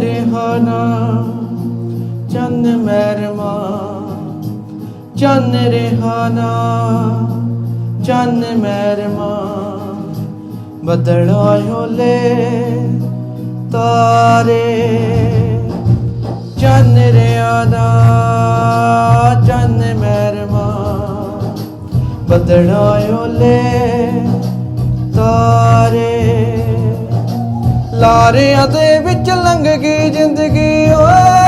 Rihanna, ਚੰਨ ਮਹਿਰਮਾ, ਚੰਨ Rihanna, ਚੰਨ ਮਹਿਰਮਾ। ਬਦਲਾ ਹੋਲੇ ਤਾਰੇ, ਚੰਨ ਰਿਹਾਨਾ, ਚੰਨ ਮਹਿਰਮਾ। ਬਦਲਾ ਹੋਲੇ ਤਾਰੇ। ਲਾਰਿਆਂ ਦੇ ਵਿੱਚ ਲੰਘ ਗਈ ਜ਼ਿੰਦਗੀ, ਓਏ।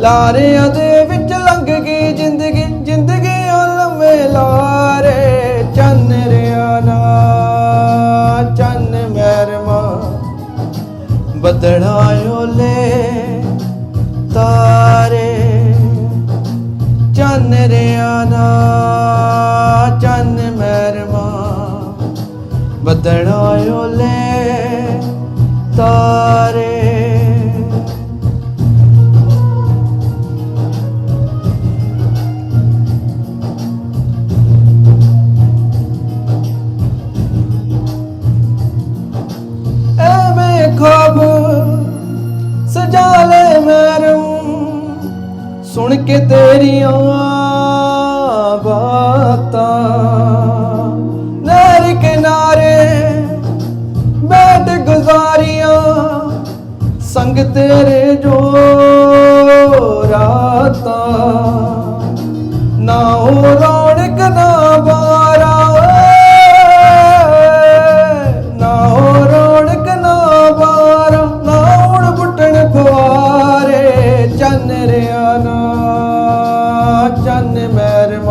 ਲਾਰਿਆਂ ਦੇ ਵਿੱਚ ਲੰਘ ਗਈ ਜ਼ਿੰਦਗੀ ਜ਼ਿੰਦਗੀ ਉਹ ਲੰਮੇ ਲਾਰੇ। ਚੰਨ ਰਿਆ ਨਾ ਚੰਨ ਮਹਿਰਮਾ। ਬਦੜਾ ਓਲੇ ਤਾਰੇ। ਚੰਨ ਰਿਆ ਨਾ ਬਦੜਾ ਓਲੇ ਤਾਰੇ। ਐਵੇਂ ਖਬ ਸਜਾ ਲੈ ਮੈਰਮ ਸੁਣ ਕੇ ਤੇਰੀਆਂ ਬਾਤਾਂ। ਸੰਗ ਤੇਰੇ ਜੋ ਰਾਤਾ। ਨਾ ਹੋ ਰੌਣਕ, ਨਾ ਵਾਰਾ। ਨਾ ਹੋ ਰੌਣਕ, ਨਾ ਵਾਰਾ। ਨਾ ਹੁਣ ਬੁੱਟਣ ਫਵਾਰੇ ਚੰਨ ਰਿਆ ਨਾ। ਚੰਨ ਮੈਂ